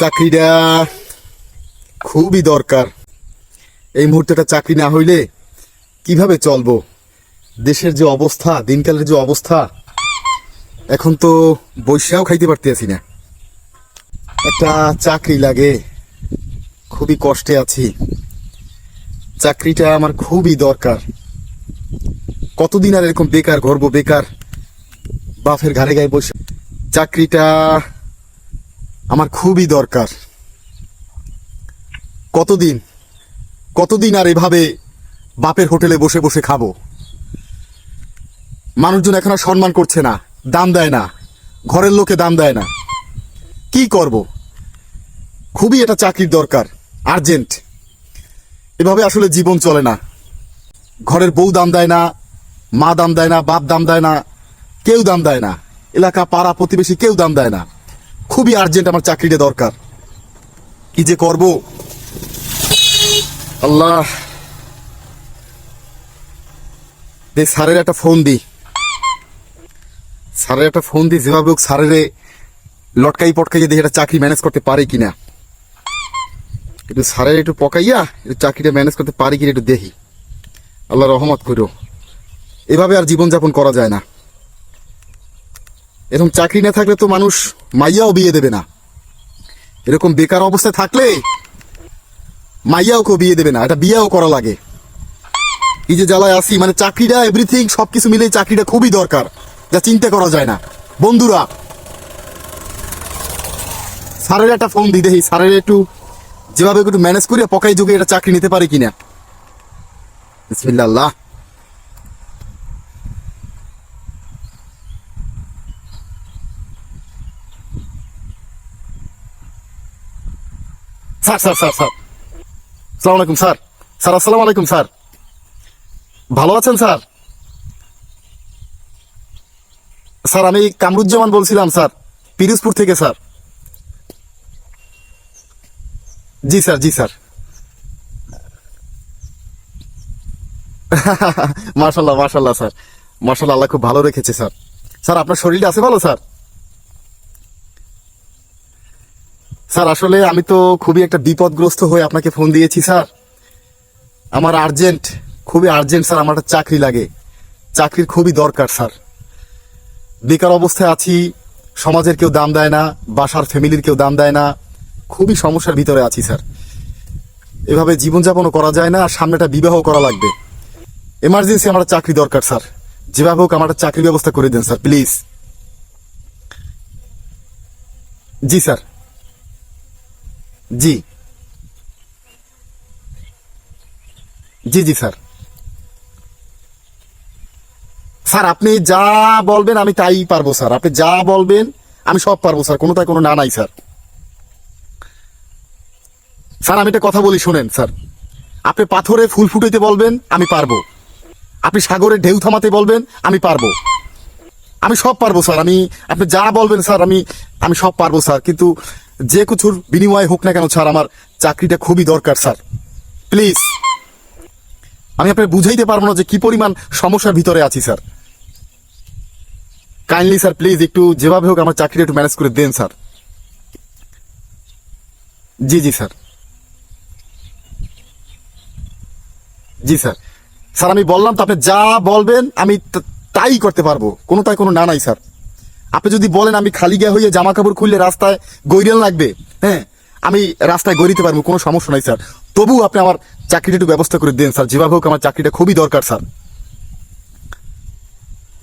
চাকরিটা খুবই দরকার। এই মুহূর্তেটা চাকরি না হইলে কীভাবে চলবো? দেশের যে অবস্থা, দিনকালের যে অবস্থা, এখন তো বৈশাও খাইতে পারতেছি না। একটা চাকরি লাগে, খুবই কষ্টে আছি। চাকরিটা আমার খুবই দরকার। কতদিন আর এরকম বেকার ঘরবো বেকার বাফের ঘাড়ে গায়ে বসে চাকরিটা আমার খুবই দরকার। কতদিন? কতদিন আর এভাবে বাপের হোটেলে বসে বসে খাব? মানুষজন এখন আর সম্মান করছে না, দাম দেয় না, ঘরের লোকে দাম দেয় না। কি করব? খুবই এটা চাকরির দরকার, আর্জেন্ট। এভাবে আসলে জীবন চলে না। ঘরের বউ দাম দেয় না, মা দাম দেয় না, বাপ দাম দেয় না, কেউ দাম দেয় না। এলাকা, পাড়া, প্রতিবেশী কেউ দাম দেয় না। খুবই আর্জেন্ট আমার চাকরিটা দরকার। কি যে করব? আল্লাহ। দে, স্যারের একটা ফোন দি। স্যারের একটা ফোন দি, যেভাবে হোক স্যারের লটকাই পটকাই দেখি একটা চাকরি ম্যানেজ করতে পারে কিনা। একটু স্যারের একটু পকাইয়া, একটু চাকরিটা ম্যানেজ করতে পারি কিনা একটু দেখি। আল্লাহ রহমত করো এভাবে আর জীবনযাপন করা যায় না। এরকম চাকরি না থাকলে তো মানুষ মাইয়াও বিয়ে দেবে না। এরকম বেকার অবস্থায় থাকলে মাইয়াও কেউ বিয়ে দেবে না, এটা বিয়েও করা লাগে। এই যে জ্বালায় আসি মানে চাকরিটা এভরিথিং সবকিছু মিলে চাকরিটা খুবই দরকার। যা চিন্তা করা যায় না। বন্ধুরা, স্যারের একটা ফোন দিই, দেখি স্যারের একটু যেভাবে একটু ম্যানেজ করিয়া পকাই যুগে এটা চাকরি নিতে পারে কিনা। বিসমিল্লাহ। Sir sir sir sir. সালাম আলাইকুম স্যার। স্যার আসসালামু আলাইকুম স্যার। ভালো আছেন, স্যার? স্যার, আমি কামরুজ্জামান বলছিলাম, স্যার। পিরোজপুর থেকে, স্যার। জি স্যার জি, স্যার। মার্শাল্লাহ মার্শাল্লাহ স্যার। মার্শাল্লাহ আল্লাহ খুব ভালো রেখেছে, স্যার। স্যার, আপনার শরীরটা আছে ভালো, স্যার? স্যার, আসলে আমি তো খুবই একটা বিপদগ্রস্ত হয়ে আপনাকে ফোন দিয়েছি, স্যার। আমার আর্জেন্ট খুবই আর্জেন্ট স্যার, আমার চাকরি লাগে। চাকরির খুবই দরকার, স্যার। বেকার অবস্থায় আছি, সমাজের কেউ দাম দেয় না, বাসার ফ্যামিলির কেউ দাম দেয় না, খুবই সমস্যার ভিতরে আছি, স্যার। এভাবে জীবনযাপনও করা যায় না, আর সামনেটা বিবাহ করা লাগবে। এমার্জেন্সি আমার চাকরি দরকার, স্যার। যেভাবে হোক আমার চাকরির ব্যবস্থা করে দেন, স্যার প্লিজ জি, স্যার। জি। জি জি, স্যার। স্যার, আপনি যা বলবেন আমি তাই পারব, স্যার। আপনি যা বলবেন আমি সব পারব, স্যার। কোনোটাই কোনো না নাই, স্যার। স্যার, আমি একটা কথা বলি, শোনেন, স্যার। আপনি পাথরে ফুল ফুটাইতে বলবেন, আমি পারব। আপনি সাগরে ঢেউ থামাতে বলবেন, আমি পারব। আমি সব পারব, স্যার। আমি, আপনি যা বলবেন, স্যার, আমি আমি সব পারব, স্যার। কিন্তু যে কিছুর বিনিময়ে হোক না কেন স্যার, আমার চাকরিটা খুবই দরকার, স্যার। প্লিজ। আমি আপনাকে বুঝাইতে পারব না যে কি পরিমাণ সমস্যার ভিতরে আছি, স্যার। কাইন্ডলি স্যার প্লিজ একটু যেভাবে হোক আমার চাকরিটা একটু ম্যানেজ করে দেন, স্যার। জি জি, স্যার। জি, স্যার। স্যার, আমি বললাম তো আপনি যা বলবেন, আমি তাই করতে পারব। কোনোটাই কোনো না নাই, স্যার। আপনি যদি বলেন আমি খালি গা হয়ে জামা কাপড় খুললে রাস্তায় গৈরিয়াল লাগবে হ্যাঁ? আমি রাস্তায় গড়িতে পারব, কোনো সমস্যা নাই, স্যার। তবু আপনি আমার চাকরিটা একটু ব্যবস্থা করে দেন, স্যার। যেভাবে হোক আমার চাকরিটা খুবই দরকার, স্যার।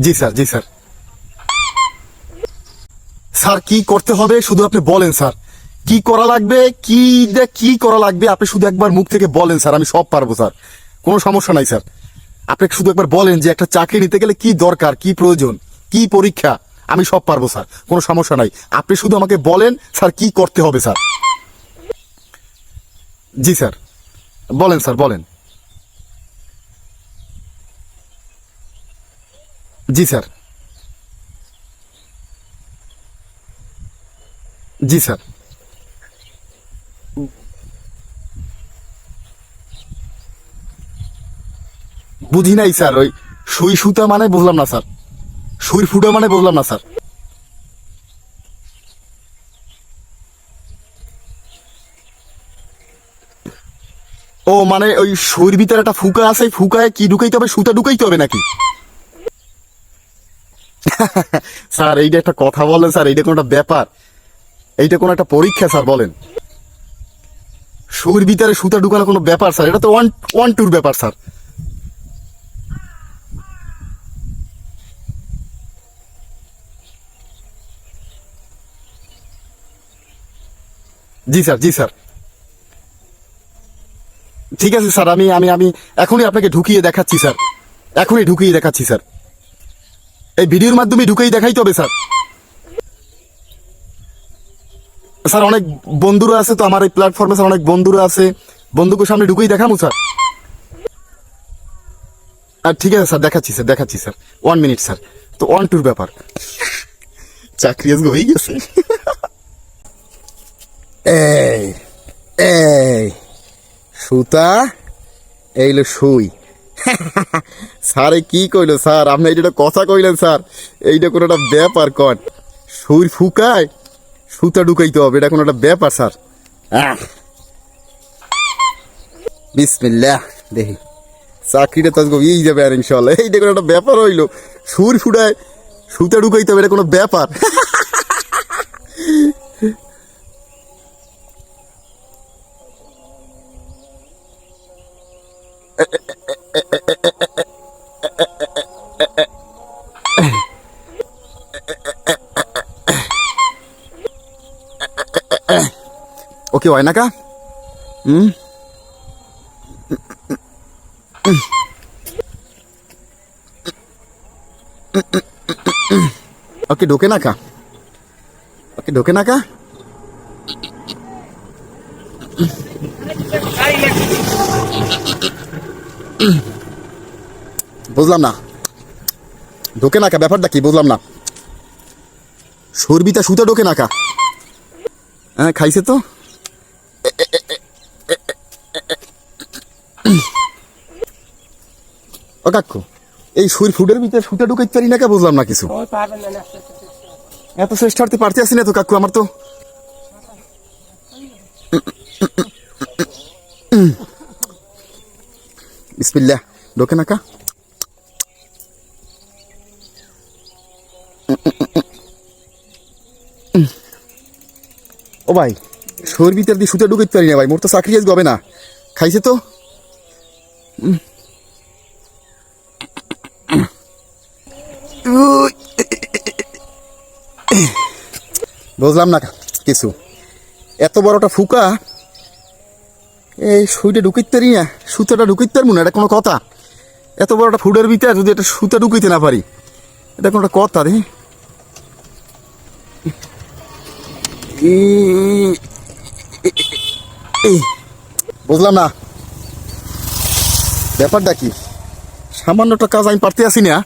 জি স্যার জি, স্যার। স্যার, কি করতে হবে শুধু আপনি বলেন, স্যার। কি করা লাগবে, কি কি করা লাগবে, আপনি শুধু একবার মুখ থেকে বলেন, স্যার। আমি সব পারব, স্যার। কোনো সমস্যা নাই, স্যার। আপনি শুধু একবার বলেন যে একটা চাকরি নিতে গেলে কি দরকার, কি প্রয়োজন, কি পরীক্ষা? আমি সব পারব, স্যার। কোনো সমস্যা নাই। আপনি শুধু আমাকে বলেন, স্যার, কি করতে হবে, স্যার। জি, স্যার। বলেন স্যার, বলেন। জি, স্যার। জি, স্যার। বুঝি নাই, স্যার, ওই সুই সুতা মানে বুঝলাম না, স্যার। শরীর ফুটো মানে বললাম না, স্যার। ও মানে ওই শরীর ভিতরে একটা ফুকা আছে ফুকায় কি ঢুকাইতে হবে, সুতা ঢুকাইতে হবে নাকি? স্যার, এইটা একটা কথা বলেন, স্যার, এইটা কোনো একটা ব্যাপার? এইটা কোনো একটা পরীক্ষা, স্যার, বলেন। শরীর ভিতরে সুতা ঢুকানো কোনো ব্যাপার, স্যার? এটা তো ওয়ান ওয়ান টুর ব্যাপার, স্যার। জি স্যার জি স্যার। ঠিক আছে স্যার, আমি আমি আমি এখনই আপনাকে ঢুকিয়ে দেখাচ্ছি স্যার। এখনই ঢুকিয়ে দেখাচ্ছি স্যার। এই ভিডিওর মাধ্যমে ঢুকেই দেখাইতে হবে স্যার। স্যার, অনেক বন্ধুরা আছে তো আমার এই প্ল্যাটফর্মে স্যার, অনেক বন্ধুরা আছে। বন্ধুকে সামনে ঢুকেই দেখাবো স্যার। আর ঠিক আছে স্যার, দেখাচ্ছি স্যার দেখাচ্ছি স্যার। One minute sir. তো ওয়ান টুর ব্যাপার। চাকরি আজকে হয়ে গেছে। এই এই, সুতা এইলো সুই। স্যারে কি কইলো স্যার? আপনি এইটা কথা কইলেন স্যার। এইটা কোনো একটা ব্যাপার, কন। সুই ফুকায়, সুতা ঢুকাইতে হবে। এটা কোনো একটা ব্যাপার, স্যার। বিসমিল্লাহ, দেখি। চাকরিটা তো হয়েই যাবে আর ইনশাল্লাহ। এইটা কোনো একটা ব্যাপার হইল। সুর ফুটায়, সুতা ঢুকাইতে হবে, এটা কোনো ব্যাপার। Oke, wah enak Hmm? Oke, doke Dokenaka. Oke, doke Dokenaka. বুঝলাম না। ঢোকে নাকা ব্যাপারটা কি? বুঝলাম না। সর্বিতা সুতা ঢোকে নাকা হ্যাঁ খাইছে তো? ও কাকু এই সুর ফুডের ভিতরে সুতা ঢুকাইতে পারি না কে? বুঝলাম না কিছু। এত চেষ্টা করতে পারতে আসি না তো কাকু আমার তো বিসমিল্লাহ ঢোকে না কা ও ভাই। শোর ভিতর দিয়ে সুতা ঢুকাইতে পারি না ভাই মোর তো চাকরি আজ গবে না। খাইছে তো। বুঝলাম না কিছু। এত বড়টা ফুকা এই সুইটা ঢুকিতে পারি না, সুতোটা ঢুকিতে পারব না, এটা কোনো কথা। এত বড় একটা ফুডের ভিতরে যদি এটা সুতা ঢুকিতে না পারি, এটা কোনো কথা ই- বুঝলাম না। ব্যাপারটা কি? সামান্যটা কাজ আমি পারতে আসি না।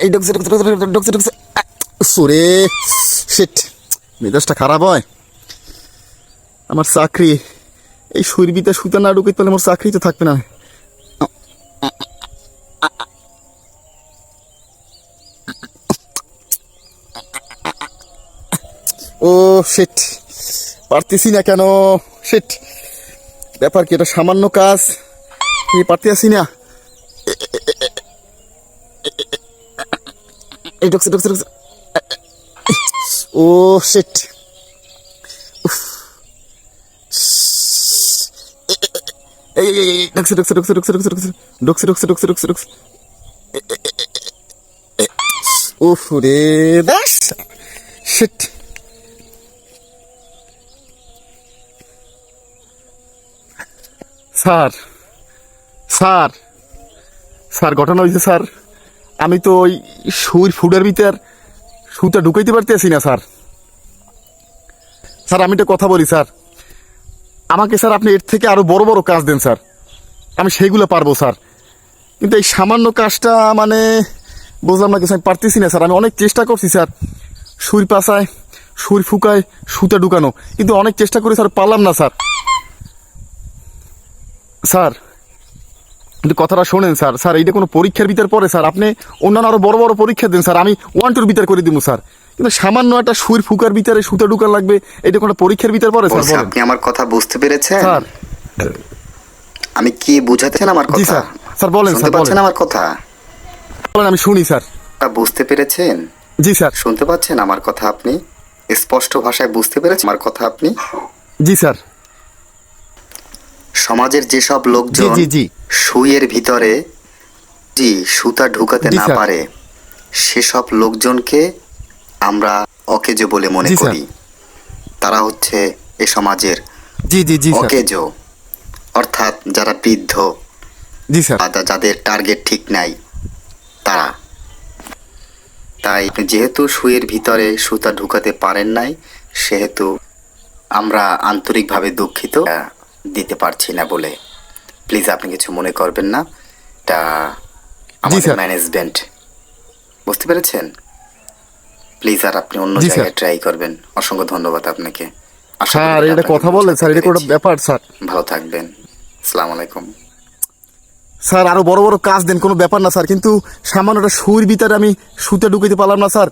এই ঢুকছে ঢুকছে ঢুকছে ঢুকছে সুরে শিট মেজাজটা খারাপ হয়। আমার চাকরি, এই সুরবিতে সুতা না ঢুকে তাহলে আমার চাকরি তো থাকবে না। ও শিট পারতেছি না কেন? শিট ব্যাপার কি, এটা সামান্য কাজ। পারতে আসি না? ও শিট এই ঢুকছে ঢুকছে ঢুকছে ঢুকছে ঢুকছে ঢুকছে ঢুকছে ঢুকছে ঢুকছে ঢুকছে ঢুকছে উফ রে দাস শিট স্যার স্যার স্যার ঘটনা হয়েছে স্যার আমি তো ওই সুর ফুডের ভিতর সুতা ঢুকাইতে পারতেছি না স্যার স্যার আমি একটা কথা বলি স্যার আমাকে স্যার আপনি এর থেকে আরও বড় বড় কাজ দেন, স্যার। আমি সেইগুলো পারব, স্যার। কিন্তু এই সামান্য কাজটা মানে বুঝলাম না, কিছু আমি পারতেছি না, স্যার। আমি অনেক চেষ্টা করছি, স্যার। সুর পাশায় সুর ফুকায়, সুতা ঢুকানো। কিন্তু অনেক চেষ্টা করে, স্যার, পারলাম না, স্যার। স্যার, কিন্তু কথাটা শোনেন, স্যার। স্যার, এইটা কোনো পরীক্ষার ভিতর পরে স্যার। আপনি অন্যান্য আরও বড় বড় পরীক্ষা দেন, স্যার। আমি ওয়ান টুর ভিতর করে দিব স্যার। কিন্তু সামান্য একটা সুর ফুকার ভিতরে সুতা ঢুকার লাগবে এটা কোনো পরীক্ষার ভিতরে পড়ে স্যার আপনি আমার কথা বুঝতে পেরেছেন? স্যার। আমি কি বুঝাচ্ছেন আমার জি কথা? স্যার। স্যার বলেন স্যার বলেন। আমার কথা? বলেন আমি শুনি স্যার। বুঝতে পেরেছেন? জি স্যার। শুনতে পাচ্ছেন আমার কথা আপনি? স্পষ্ট ভাষায় বুঝতে পেরেছেন আমার কথা আপনি? জি স্যার। সমাজের যেসব লোকজন জি, জি। সুইয়ের ভিতরে জি সুতা ঢুকাতে না পারে সেসব লোকজনকে আমরা অকেজো বলে মনে জি, স্যার। করি। তারা হচ্ছে এ সমাজের জি জি জি স্যার। অকেজো। অর্থাৎ যারা বৃদ্ধ জি স্যার। যাদের টার্গেট ঠিক নাই তারা। তাই যেহেতু সুইয়ের ভিতরে সুতা ঢুকাতে পারেন নাই সেহেতু আমরা আন্তরিকভাবে দুঃখিত আহ, দিতে পারছি না বলে। প্লিজ আপনি কিছু মনে করবেন না। এটা আমাদের স্যার। ম্যানেজমেন্ট বুঝতে পেরেছেন? প্লিজ আর আপনি অন্য। জায়গায় ট্রাই করবেন। অসংখ্য ধন্যবাদ আপনাকে। স্যার এটা কথা বললেন স্যার এটা কোনো পেরেছি। ব্যাপার স্যার। ভালো থাকবেন। আসসালামু আলাইকুম। স্যার আরও বড় বড় কাজ দেন কোনো ব্যাপার না স্যার কিন্তু সামান্য একটা সুর ভিতরে আমি সুতে ঢুকাইতে পারলাম না স্যার।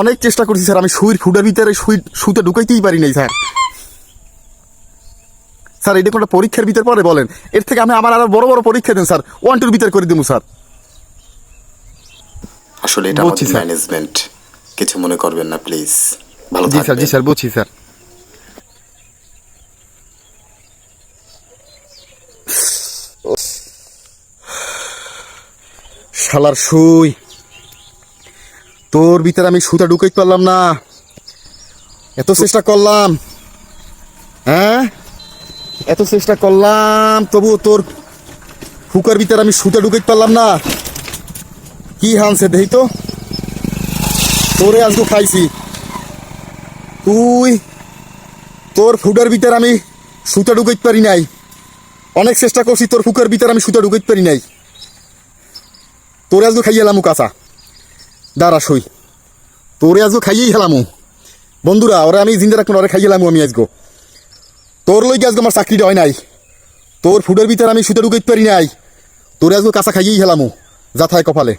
অনেক চেষ্টা করছি স্যার আমি সুইর ফুটার ভিতরে সুই সুতে ঢুকাইতেই পারি নাই স্যার। স্যার এটা কোনো পরীক্ষার ভিতর পরে বলেন। এর থেকে আমি আমার আরও বড় বড় পরীক্ষা দেন স্যার। ওয়ান টুর ভিতর করে দেবো স্যার। আসলে এটা ম্যানেজমেন্ট কিছু মনে করবেন না প্লিজ ভালো জি স্যার জি স্যার বুঝছি স্যার। শালার সুই তোর ভিতরে আমি সুতা ঢুকাইতে পারলাম না। এত চেষ্টা করলাম। হ্যাঁ? এত চেষ্টা করলাম তবু তোর ফুকার ভিতরে আমি সুতা ঢুকাইতে পারলাম না। কি হানছে দেই তো। তোরে আজকে খাইছি। তুই তোর ফুটার ভিতর আমি সুতা ঢুকাইতে পারি নাই। অনেক চেষ্টা করছি তোর ফুকার ভিতর আমি সুতা ঢুকাইতে পারি নাই। তোরে আজকে খাইয়ে এলামু কাঁচা। দাঁড়া সই তোরে আজকে খাইয়েই হেলামু বন্ধুরা ওরা আমি জিন্দা রাখব না, ওরা খাইয়ে এলামু আমি আজকে। তোর লই আজকে আমার চাকরিটা হয় নাই। তোর ফুটের ভিতর আমি সুতা ঢুকাইতে পারি নাই। তোরে আজকে কাঁচা খাইয়েই হেলামু যাথায় কপালে।